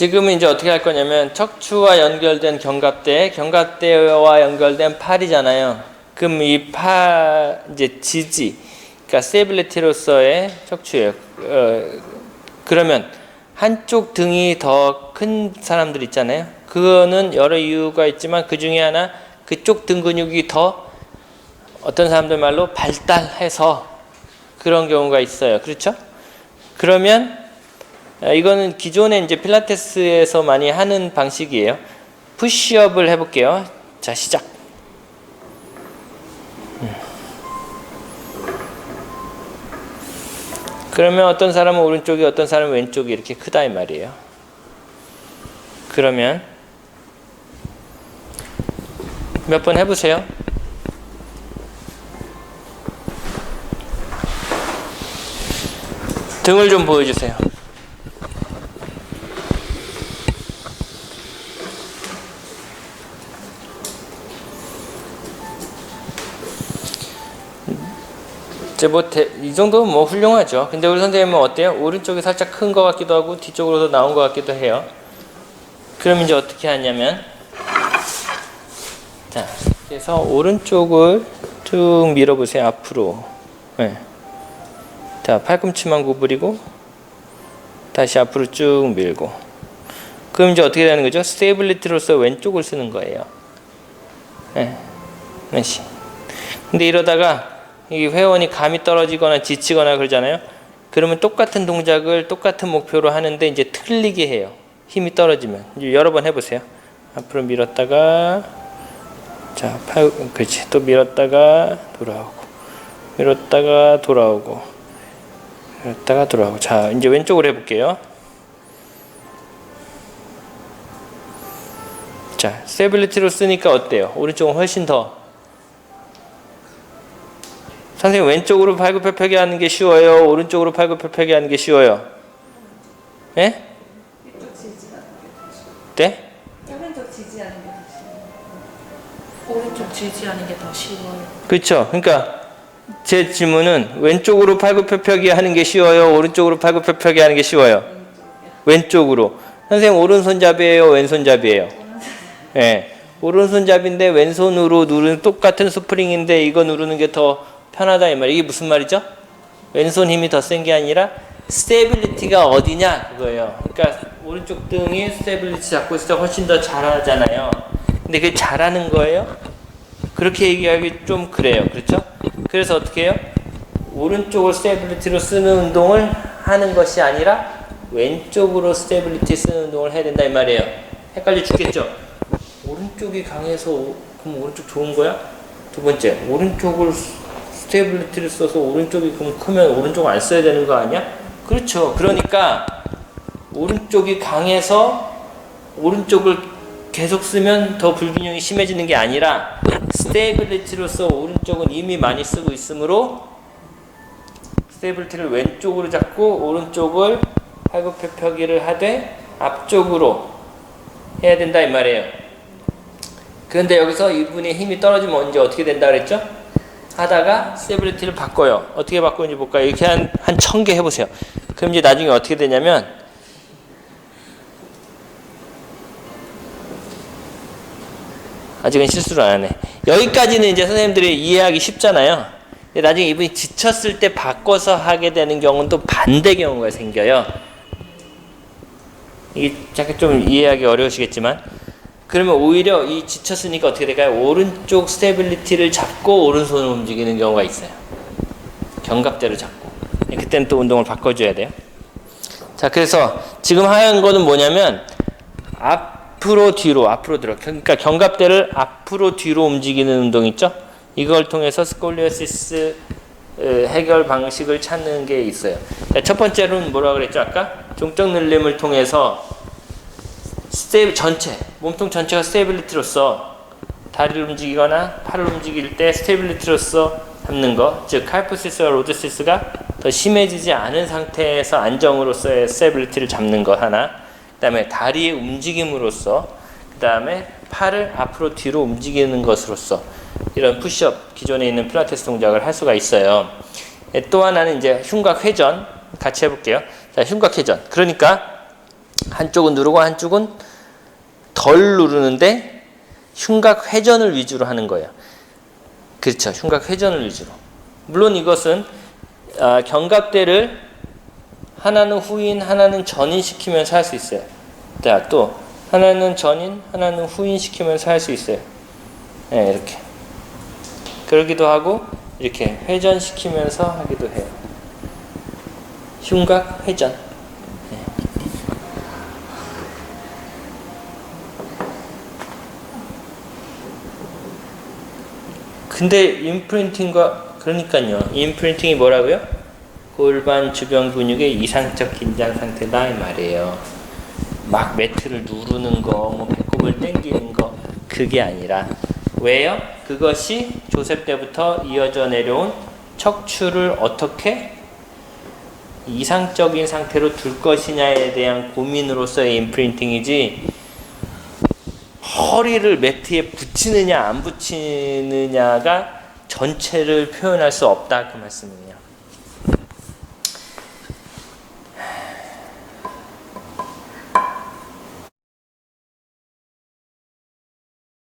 지금은 이제 어떻게 할 거냐면 척추와 연결된 견갑대, 견갑대와 연결된 팔이잖아요. 그럼 이 팔 이제 지지, 그러니까 스테빌리티로서의 척추예요. 어, 그러면 한쪽 등이 더 큰 사람들 있잖아요. 그거는 여러 이유가 있지만 그 중에 하나 그쪽 등 근육이 더 어떤 사람들 말로 발달해서 그런 경우가 있어요. 그렇죠? 그러면 아, 이거는 기존에 이제 필라테스에서 많이 하는 방식이에요. 푸시업을 해볼게요. 자, 시작. 음. 그러면 어떤 사람은 오른쪽이 어떤 사람은 왼쪽이 이렇게 크다 이 말이에요. 그러면 몇 번 해보세요. 등을 좀 보여주세요. 이제 뭐 이 정도면 뭐 훌륭하죠. 근데 우리 선생님은 어때요? 오른쪽이 살짝 큰 것 같기도 하고 뒤쪽으로도 나온 것 같기도 해요. 그럼 이제 어떻게 하냐면 자 그래서 오른쪽을 쭉 밀어보세요 앞으로. 네. 자 팔꿈치만 구부리고 다시 앞으로 쭉 밀고. 그럼 이제 어떻게 되는 거죠? 스테이블리티로서 왼쪽을 쓰는 거예요. 네. 다시. 근데 이러다가 이 회원이 감이 떨어지거나 지치거나 그러잖아요. 그러면 똑같은 동작을 똑같은 목표로 하는데 이제 틀리게 해요. 힘이 떨어지면 이제 여러 번 해보세요. 앞으로 밀었다가 자, 팔, 그렇지. 또 밀었다가 돌아오고, 밀었다가 돌아오고, 밀었다가 돌아오고. 자, 이제 왼쪽으로 해볼게요. 자, 스테빌리티로 쓰니까 어때요? 오른쪽은 훨씬 더 선생님 왼쪽으로 팔굽혀펴기 하는 게 쉬워요. 오른쪽으로 팔굽혀펴기 하는 게 쉬워요. 예? 네? 오른쪽 지지하는 게 더 쉬워요. 오른쪽 지지하는 게 더 쉬워요. 그렇죠. 그러니까 제 질문은 왼쪽으로 팔굽혀펴기 하는 게 쉬워요. 오른쪽으로 팔굽혀펴기 하는 게 쉬워요. 왼쪽으로. 선생님 오른손잡이에요. 왼손잡이에요. 예. 오른손잡인데 왼손으로 누르는 똑같은 스프링인데 이거 누르는 게 더 편하다 이 말. 이게 무슨 말이죠? 왼손 힘이 더 센 게 아니라 스테빌리티가 어디냐 그거예요. 그러니까 오른쪽 등이 스테빌리티 잡고 있을 때 훨씬 더 잘하잖아요. 근데 그게 잘하는 거예요? 그렇게 얘기하기 좀 그래요. 그렇죠? 그래서 어떻게 해요? 오른쪽을 스테빌리티로 쓰는 운동을 하는 것이 아니라 왼쪽으로 스테빌리티 쓰는 운동을 해야 된다 이 말이에요. 헷갈려 죽겠죠? 오른쪽이 강해서 오- 그럼 오른쪽 좋은 거야? 두 번째, 오른쪽을 스테빌리티를 써서 오른쪽이 그럼 크면 오른쪽 안 써야 되는 거 아니야? 그렇죠. 그러니까 오른쪽이 강해서 오른쪽을 계속 쓰면 더 불균형이 심해지는 게 아니라 스테이블리티로서 오른쪽은 이미 많이 쓰고 있으므로 스테이블리티를 왼쪽으로 잡고 오른쪽을 팔굽혀펴기를 하되 앞쪽으로 해야 된다 이 말이에요. 그런데 여기서 이분의 힘이 떨어지면 언제 어떻게 된다 그랬죠? 하다가 스테이블리티를 바꿔요. 어떻게 바꾸는지 볼까요? 이렇게 한 한 천 개 해보세요. 그럼 이제 나중에 어떻게 되냐면 아직은 실수를 안 하네. 여기까지는 이제 선생님들이 이해하기 쉽잖아요. 근데 나중에 이분이 지쳤을 때 바꿔서 하게 되는 경우는 또 반대 경우가 생겨요. 이게 잠깐 좀 이해하기 어려우시겠지만 그러면 오히려 이 지쳤으니까 어떻게 될까요? 오른쪽 스테빌리티를 잡고 오른손을 움직이는 경우가 있어요. 견갑대로 잡고. 그때는 또 운동을 바꿔줘야 돼요. 자, 그래서 지금 하얀 거는 뭐냐면 앞으로 뒤로 앞으로 들어. 그러니까 견갑대를 앞으로 뒤로 움직이는 운동 있죠? 이걸 통해서 스콜리오시스 어, 해결 방식을 찾는 게 있어요. 자, 첫 번째로는 뭐라 그랬죠? 아까 종적 늘림을 통해서 스테이블 전체 몸통 전체가 스테이빌리티로서 다리를 움직이거나 팔을 움직일 때 스테이빌리티로서 잡는 거, 즉 칼포시스와 로드시스가 더 심해지지 않은 상태에서 안정으로서의 스테이빌리티를 잡는 거 하나. 그 다음에 다리의 움직임으로써, 그 다음에 팔을 앞으로 뒤로 움직이는 것으로서 이런 푸시업 기존에 있는 필라테스 동작을 할 수가 있어요. 예, 또 하나는 이제 흉곽 회전 같이 해볼게요. 자, 흉곽 회전. 그러니까 한쪽은 누르고 한쪽은 덜 누르는데 흉곽 회전을 위주로 하는 거예요. 그렇죠. 흉곽 회전을 위주로. 물론 이것은 아, 견갑대를 하나는 후인, 하나는 전인 시키면서 할 수 있어요. 자, 또 하나는 전인, 하나는 후인 시키면서 할 수 있어요. 네, 이렇게. 그러기도 하고 이렇게 회전시키면서 하기도 해요. 흉곽 회전. 근데 임프린팅과 그러니까요. 임프린팅이 뭐라고요? 골반 주변 근육의 이상적 긴장 상태다 이 말이에요. 막 매트를 누르는 거, 뭐 배꼽을 당기는 거 그게 아니라 왜요? 그것이 조셉 때부터 이어져 내려온 척추를 어떻게 이상적인 상태로 둘 것이냐에 대한 고민으로서의 임프린팅이지 허리를 매트에 붙이느냐 안 붙이느냐가 전체를 표현할 수 없다 그 말씀이에요.